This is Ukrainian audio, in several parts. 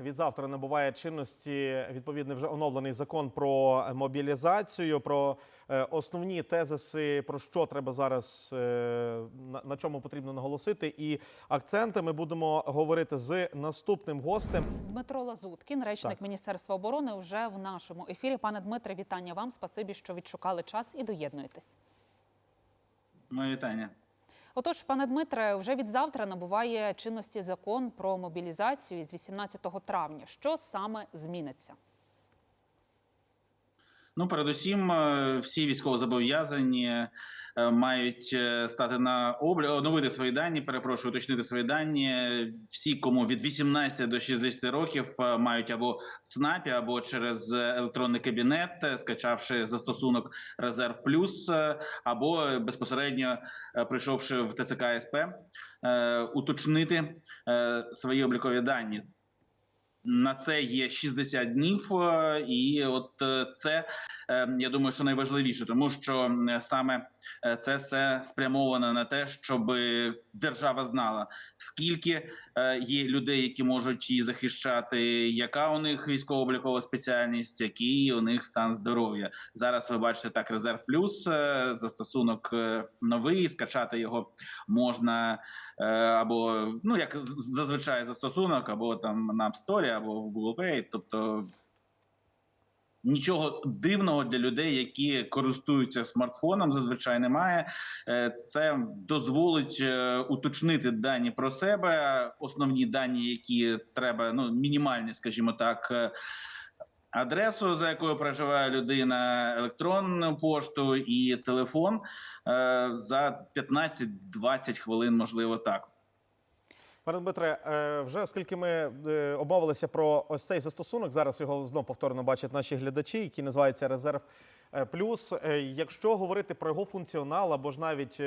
від завтра набуває чинності відповідний вже оновлений закон про мобілізацію. Про е, основні тезиси, про що треба зараз е, на, на чому потрібно наголосити, і акценти ми будемо говорити з наступним гостем. Дмитро Лазуткін, речник Так. Міністерства оборони, вже в нашому ефірі. Пане Дмитре, вітання вам. Спасибі, що відшукали час і доєднуєтесь. Моє вітання. Отож, пане Дмитре, вже від завтра набуває чинності закон про мобілізацію з 18 травня. Що саме зміниться? Ну, передусім, е, всі військовозобов'язані е, мають е, стати на облік, оновити свої дані. Перепрошую, уточнити свої дані. Всі, кому від 18 до 60 років, мають або в ЦНАПі, або через електронний кабінет, скачавши застосунок Резерв Плюс, або безпосередньо прийшовши в ТЦК СП, уточнити свої облікові дані. На це є 60 днів, е, і от е, це е, я думаю, що найважливіше, тому що саме це все спрямовано на те, щоб держава знала, скільки є людей, які можуть її захищати, яка у них військово-облікова спеціальність, який у них стан здоров'я. Зараз ви бачите так, резерв плюс застосунок новий. Скачати його можна або ну як зазвичай застосунок, або там на App Store, або в Play. Тобто нічого дивного для людей, які користуються смартфоном, зазвичай немає. Е, Це дозволить е, уточнити дані про себе, основні дані, які треба, ну мінімальні, скажімо так. е, Адресу, за якою проживає людина, електронну пошту і телефон за 15-20 хвилин, можливо, так. Пане Дмитре, е, вже оскільки ми е, обмовилися про ось цей застосунок, зараз його знов повторно бачать наші глядачі, який називається Резерв е, Плюс. Якщо говорити про його функціонал або ж навіть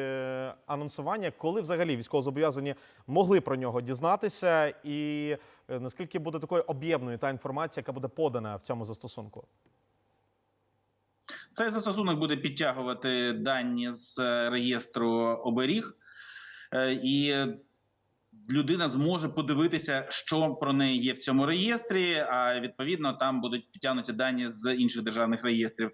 анонсування, коли взагалі військовозобов'язані могли про нього дізнатися, і наскільки буде такою об'ємною та інформація, яка буде подана в цьому застосунку? Цей застосунок буде підтягувати дані з реєстру оберіг, і людина зможе подивитися, що про неї є в цьому реєстрі. А відповідно там будуть підтягнуті дані з інших державних реєстрів.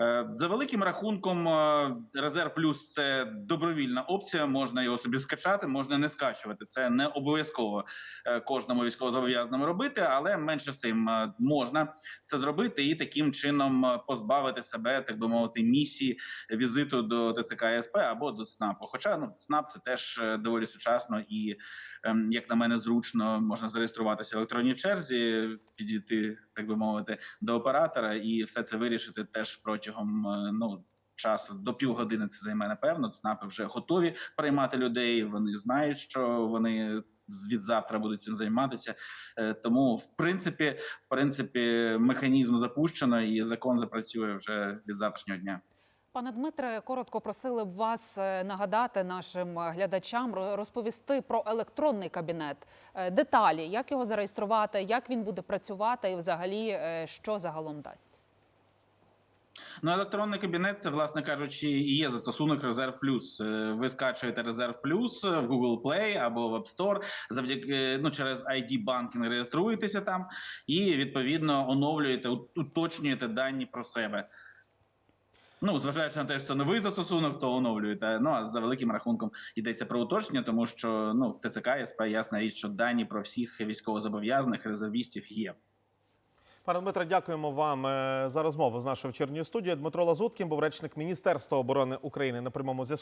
Е, За великим рахунком, е, резерв плюс це добровільна опція. Можна його собі скачати, можна не скачувати. Це не обов'язково е, кожному військовозобов'язаному робити, але менше з тим можна це зробити і таким чином позбавити себе, так би мовити, місії візиту до ТЦК СП або до СНАПу. Хоча ну СНАП це теж доволі сучасно і, ем, як на мене, зручно можна зареєструватися в електронній черзі, підійти, так би мовити, до оператора і все це вирішити теж протягом е, ну. Часу до півгодини це займе напевно. ЦНАПи вже готові приймати людей. Вони знають, що вони з- від завтра будуть цим займатися. Е, Тому, в принципі, в принципі, механізм запущено, і закон запрацює вже від завтрашнього дня. Пане Дмитре, коротко просили б вас е, нагадати нашим глядачам, розповісти про електронний кабінет, деталі, як його зареєструвати, як він буде працювати, і взагалі що загалом дасть. Ну, електронний кабінет це, власне кажучи, і є застосунок Резерв Плюс. Е, Ви скачуєте Резерв Плюс в Google Play або в App Store, завдяки ну через ID банкінг реєструєтеся там і відповідно оновлюєте, ут- уточнюєте дані про себе. Ну, зважаючи на те, що це новий застосунок, то оновлюєте. Ну а за великим рахунком йдеться про уточнення, тому що ну в ТЦК СП ясна річ, що дані про всіх військовозобов'язаних резервістів є. Пане Дмитре, дякуємо вам е, за розмову з нашою вечірньою студією. Дмитро Лазуткін був речник Міністерства оборони України на прямому зв'язку.